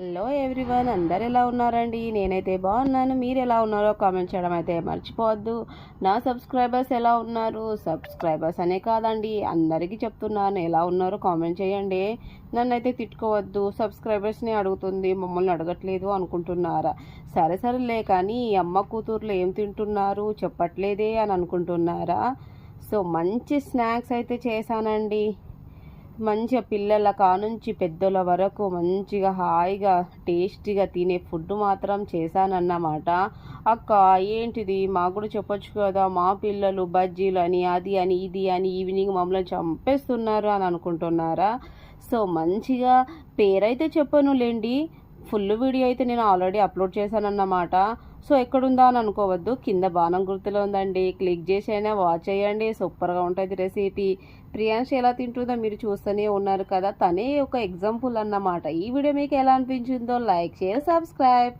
Hello everyone అందరు ఎలా ఉన్నారండి? నేనైతే బాగున్నాను. మీరు ఎలా ఉన్నారో కామెంట్ చేయడం అయితే మర్చిపోవద్దు. నా సబ్స్క్రైబర్స్ ఎలా ఉన్నారు? సబ్స్క్రైబర్స్ అనే కాదండి అందరికీ చెప్తున్నాను. ఎలా ఉన్నారో కామెంట్ చేయండి. నన్నైతే తిట్టుకోవద్దు. సబ్స్క్రైబర్స్ని అడుగుతుంది మమ్మల్ని అడగట్లేదు అనుకుంటున్నారా? సరే సరేలే కానీ ఈ అమ్మ కూతుర్లు ఏం తింటున్నారు? చెప్పట్లేదే అని అనుకుంటున్నారా? సో మంచి స్నాక్స్ అయితే చేశానండి. మంచిగా పిల్లల కానుంచి పెద్దల వరకు మంచిగా హాయిగా టేస్టీగా తినే ఫుడ్ మాత్రం చేశానన్నమాట. అక్క ఏంటిది? మాకు కూడా చెప్పొచ్చు కదా మా పిల్లలు బజ్జీలు అని అది అని ఇది అని ఈవినింగ్ మమ్మల్ని చంపేస్తున్నారు అని అనుకుంటున్నారా? సో మంచిగా పేరైతే చెప్పనులేండి. ఫుల్ వీడియో అయితే నేను ఆల్రెడీ అప్లోడ్ చేశానన్నమాట. సో ఎక్కడుందా అని అనుకోవద్దు. కింద బాణం గుర్తులో ఉందండి. క్లిక్ చేసైనా వాచ్ చేయండి. సూపర్గా ఉంటుంది రెసిపీ. ప్రియాంశ ఎలా తింటుందో మీరు చూస్తూనే ఉన్నారు కదా. తనే ఒక ఎగ్జాంపుల్ అన్నమాట. ఈ వీడియో మీకు ఎలా అనిపించిందో లైక్ షేర్ సబ్స్క్రైబ్.